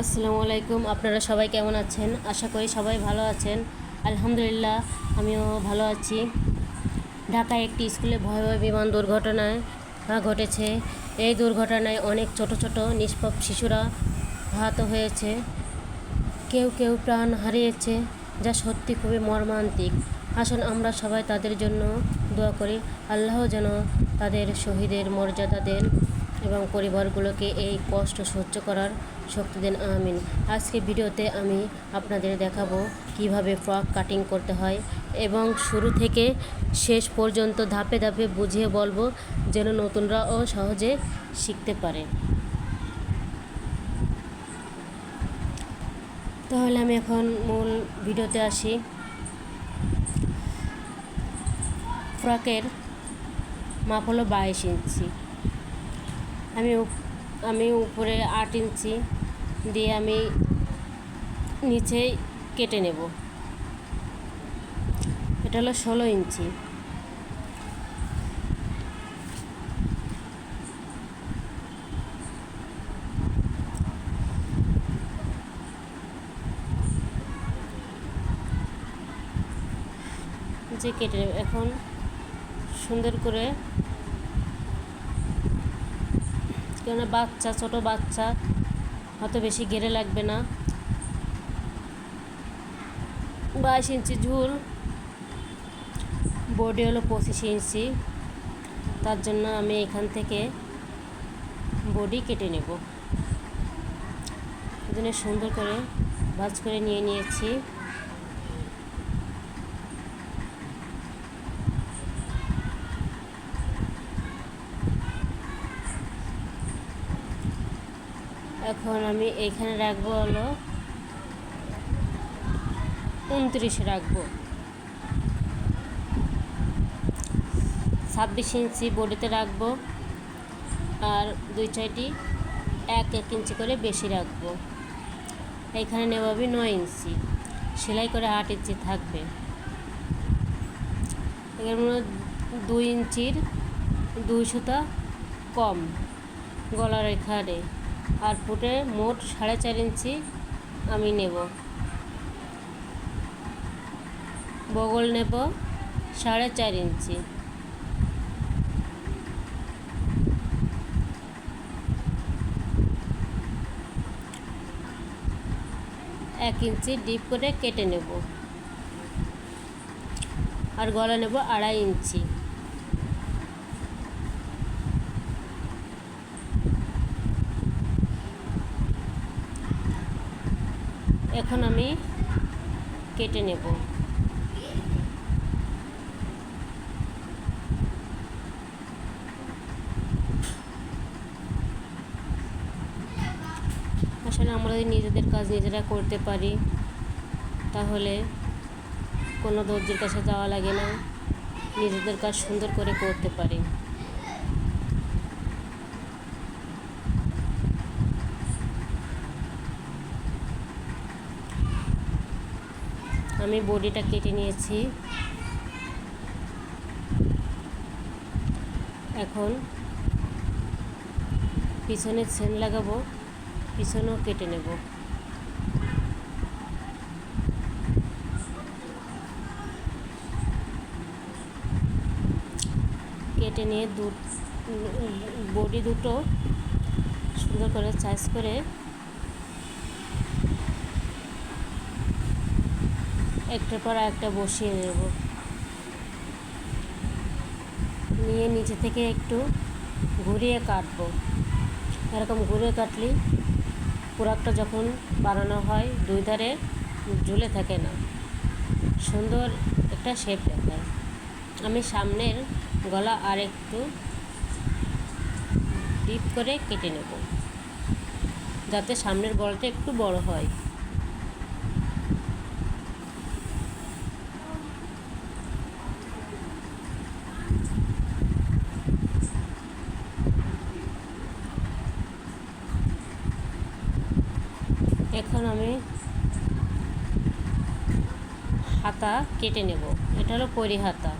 আসসালামু আলাইকুম, আপনারা সবাই কেমন আছেন? আশা করি সবাই ভালো আছেন। আলহামদুলিল্লাহ, আমিও ভালো আছি। ঢাকায় একটি স্কুলে ভয়াবহ বিমান দুর্ঘটনায় ঘটেছে। এই দুর্ঘটনায় অনেক ছোট ছোট নিষ্পাপ শিশুরা আহত হয়েছে। কেউ কেউ প্রাণ হারিয়েছে, যা সত্যি খুবই মর্মান্তিক। আসুন আমরা সবাই তাদের জন্য দোয়া করি। আল্লাহ যেন তাদের শহীদের মর্যাদা দেন। এবং পরিবারগুলোকে এই কষ্ট সহ্য করার শক্তি দেন, আমিন। আজকে ভিডিওতে আমি আপনাদের দেখাবো কীভাবে ফ্রক কাটিং করতে হয় এবং শুরু থেকে শেষ পর্যন্ত ধাপে ধাপে বুঝিয়ে বলব যেন নতুনরাও সহজে শিখতে পারে। তাহলে আমি এখন মূল ভিডিওতে আসি। ফ্রকের মাপ হলো বাইশ ইঞ্চি। আমি আমি উপরে আট ইঞ্চি দিয়ে আমি নিচে কেটে নেব। এটা হলো ষোলো ইঞ্চি। যে কেটে এখন সুন্দর করে কেননা বাচ্চা, ছোট বাচ্চা অত বেশি ঘেরে লাগবে না। বাইশ ইঞ্চি ঝুল। বডি হলো পঁচিশ ইঞ্চি। তার জন্য আমি এখান থেকে বডি কেটে নেব। এজন্য সুন্দর করে ভাজ করে নিয়ে নিয়েছি। এখন আমি এখানে রাখব হলো উনত্রিশ রাখব। ছাব্বিশ ইঞ্চি বডিতে রাখব আর দুই চারটি এক এক ইঞ্চি করে বেশি রাখব। এখানে নেব আমি নয় ইঞ্চি, সেলাই করে আট ইঞ্চি থাকবে। মধ্যে দুই ইঞ্চির দুই সুতা কম গলার এখানে। আর ফুটে মোট সাড়ে চার ইঞ্চি আমি নেব। বগল নেব সাড়ে চার ইঞ্চি। এক ইঞ্চি ডিপ করে কেটে নেব। আর গলা নেব আড়াই ইঞ্চি। এখন আমি কেটে নেব। আসলে আমরা যদি নিজেদের কাজ নিজেরা করতে পারি, তাহলে কোনো দর্জির কাছে যাওয়া লাগে না, নিজেদের কাজ সুন্দর করে করতে পারি। আমি বডিটা কেটে নিয়েছি। এখন পিছনে চেন লাগাবো, পিছনেও কেটে নেব। কেটে নিয়ে দু বডি দুটো সুন্দর করে সাইজ করে একটার পর একটা বসিয়ে নেব নিয়ে নিচে থেকে একটু ঘুরিয়ে কাটবো। এরকম ঘুরিয়ে কাটলে পোড়াকটা যখন বানানো হয়, দুই ধারে ঝুলে থাকে না। সুন্দর একটা শেপ দেখায়। আমি সামনের গলা আর একটু ডিপ করে কেটে নেব। যাতে সামনের গলাটা একটু বড় হয়। এখন আমি হাতা কেটে নেব। এটা হলো পরি হাতা।